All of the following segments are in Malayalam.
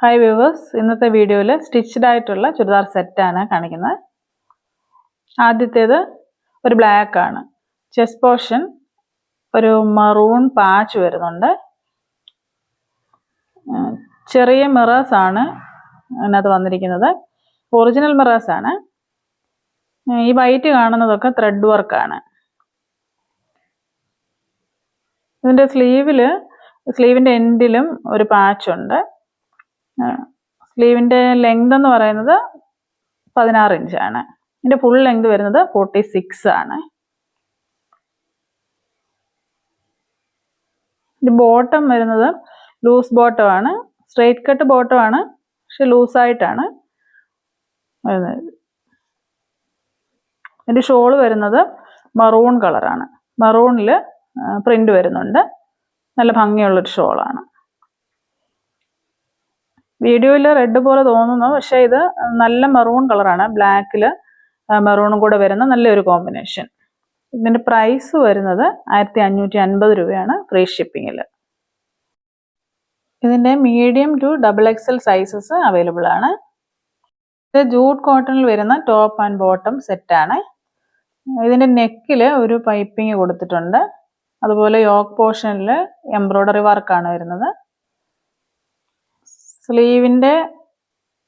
ഹായ് വ്യൂവേഴ്സ് ഇന്നത്തെ വീഡിയോയിൽ സ്റ്റിച്ച്ഡ് ആയിട്ടുള്ള ചുരിദാർ സെറ്റാണ് കാണിക്കുന്നത്. ആദ്യത്തേത് ഒരു ബ്ലാക്ക് ആണ്. ചെസ്റ്റ് പോർഷൻ ഒരു മറൂൺ പാച്ച് വരുന്നുണ്ട്. ചെറിയ മിറേഴ്സ് ആണ് അതിനകത്ത് വന്നിരിക്കുന്നത്. ഒറിജിനൽ മിറേഴ്സ് ആണ്. ഈ വൈറ്റ് കാണുന്നതൊക്കെ ത്രെഡ് വർക്കാണ് ഇതിന്റെ സ്ലീവിൽ സ്ലീവിന്റെ എൻഡിലും ഒരു പാച്ച് ഉണ്ട്. സ്ലീവിന്റെ ലെങ്ത് എന്ന് പറയുന്നത് പതിനാറ് ഇഞ്ചാണ് ഇതിന്റെ ഫുൾ ലെങ്ത് വരുന്നത് ഫോർട്ടി സിക്സ് ആണ് ബോട്ടം വരുന്നത് ലൂസ് ബോട്ടം ആണ്. സ്ട്രെയിറ്റ് കട്ട് ബോട്ടം ആണ്. പക്ഷെ ലൂസായിട്ടാണ് വരുന്നത്. ഇതിന്റെ ഷോൾ വരുന്നത് മറൂൺ കളറാണ് മറൂണിൽ പ്രിന്റ് വരുന്നുണ്ട്. നല്ല ഭംഗിയുള്ളൊരു ഷോളാണ് വീഡിയോയിൽ റെഡ് പോലെ തോന്നുന്നു. പക്ഷേ ഇത് നല്ല മെറൂൺ കളറാണ് ബ്ലാക്കിൽ മെറൂണും കൂടെ വരുന്ന നല്ലൊരു കോമ്പിനേഷൻ ഇതിന്റെ പ്രൈസ് വരുന്നത് ആയിരത്തി അഞ്ഞൂറ്റി അൻപത് രൂപയാണ് ഫ്രീ ഷിപ്പിങ്ങിൽ ഇതിന്റെ medium to double XL sizes available ആണ്. ഇത് ജൂട്ട് കോട്ടണിൽ വരുന്ന ടോപ്പ് ആൻഡ് ബോട്ടം സെറ്റാണ് ഇതിന്റെ നെക്കിൽ ഒരു പൈപ്പിംഗ് കൊടുത്തിട്ടുണ്ട്. അതുപോലെ യോക്ക് പോർഷനിൽ എംബ്രോയ്ഡറി വർക്കാണ് വരുന്നത്. സ്ലീവിന്റെ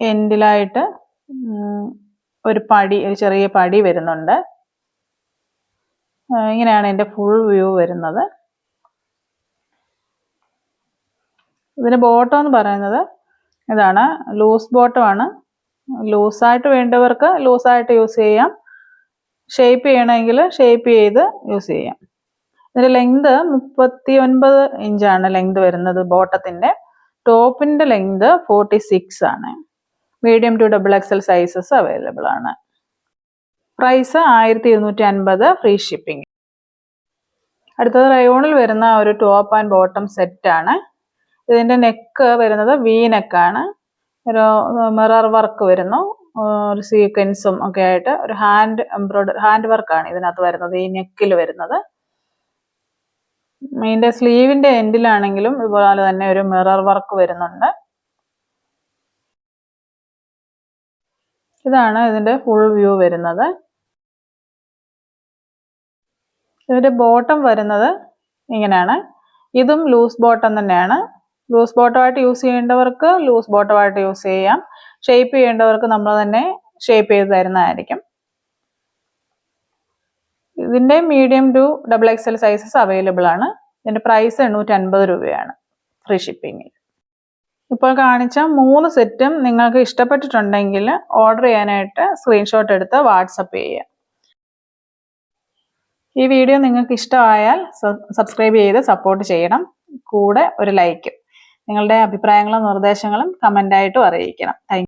എൻഡിലായിട്ട് ഒരു പടി ഒരു ചെറിയ പടി വരുന്നുണ്ട്. ഇങ്ങനെയാണ് എന്റെ ഫുൾ വ്യൂ വരുന്നത്. ഇതിന്റെ ബോട്ടം എന്ന് പറയുന്നത് ഇതാണ്. ലൂസ് ബോട്ടമാണ് ലൂസായിട്ട് വേണ്ടവർക്ക് ലൂസായിട്ട് യൂസ് ചെയ്യാം. ഷേപ്പ് ചെയ്യണമെങ്കിൽ ഷേപ്പ് ചെയ്ത് യൂസ് ചെയ്യാം. ഇതിന്റെ ലെങ്ത് മുപ്പത്തി ഒൻപത് ഇഞ്ചാണ് ലെങ്ത് വരുന്നത് ബോട്ടത്തിന്റെ ടോപ്പിന്റെ ലെങ്ത് ഫോർട്ടി സിക്സ് ആണ്. Medium to double XL sizes available ആണ്. പ്രൈസ് ആയിരത്തി ഇരുന്നൂറ്റി അൻപത് ഫ്രീ ഷിപ്പിംഗ്. അടുത്തത് റയോണിൽ വരുന്ന ഒരു ടോപ്പ് ആൻഡ് ബോട്ടം സെറ്റ് ആണ് ഇതിന്റെ നെക്ക് വരുന്നത് വി നെക്കാണ് ഒരു മിറർ വർക്ക് വരുന്നു. ഒരു സീക്വൻസും ഒക്കെ ആയിട്ട് ഒരു ഹാൻഡ് എംബ്രോയ്ഡറി ഹാൻഡ് വർക്കാണ് ഇതിനകത്ത് വരുന്നത് ഈ നെക്കിൽ വരുന്നത്. ഇതിന്റെ സ്ലീവിന്റെ എൻഡിലാണെങ്കിലും ഇതുപോലെ തന്നെ ഒരു മിറർ വർക്ക് വരുന്നുണ്ട്. ഇതാണ് ഇതിന്റെ ഫുൾ വ്യൂ വരുന്നത്. ഇതിന്റെ ബോട്ടം വരുന്നത് ഇങ്ങനെയാണ്. ഇതും ലൂസ് ബോട്ടം തന്നെയാണ്. ലൂസ് ബോട്ടമായിട്ട് യൂസ് ചെയ്യേണ്ടവർക്ക് ലൂസ് ബോട്ടമായിട്ട് യൂസ് ചെയ്യാം. ഷേപ്പ് ചെയ്യേണ്ടവർക്ക് നമ്മൾ തന്നെ ഷേപ്പ് ചെയ്ത് തരുന്നതായിരിക്കും. ഇതിന്റെ medium to double X L sizes available ആണ്. ഇതിന്റെ പ്രൈസ് എണ്ണൂറ്റി അൻപത് രൂപയാണ് ഫ്രീ ഷിപ്പിങ്ങിൽ ഇപ്പോൾ കാണിച്ച മൂന്ന് സെറ്റും നിങ്ങൾക്ക് ഇഷ്ടപ്പെട്ടിട്ടുണ്ടെങ്കിൽ ഓർഡർ ചെയ്യാനായിട്ട് സ്ക്രീൻഷോട്ട് എടുത്ത് വാട്സപ്പ് ചെയ്യുക. ഈ വീഡിയോ നിങ്ങൾക്ക് ഇഷ്ടമായാൽ സബ്സ്ക്രൈബ് ചെയ്ത് സപ്പോർട്ട് ചെയ്യണം. കൂടെ ഒരു ലൈക്കും നിങ്ങളുടെ അഭിപ്രായങ്ങളും നിർദ്ദേശങ്ങളും കമന്റായിട്ടും അറിയിക്കണം. താങ്ക്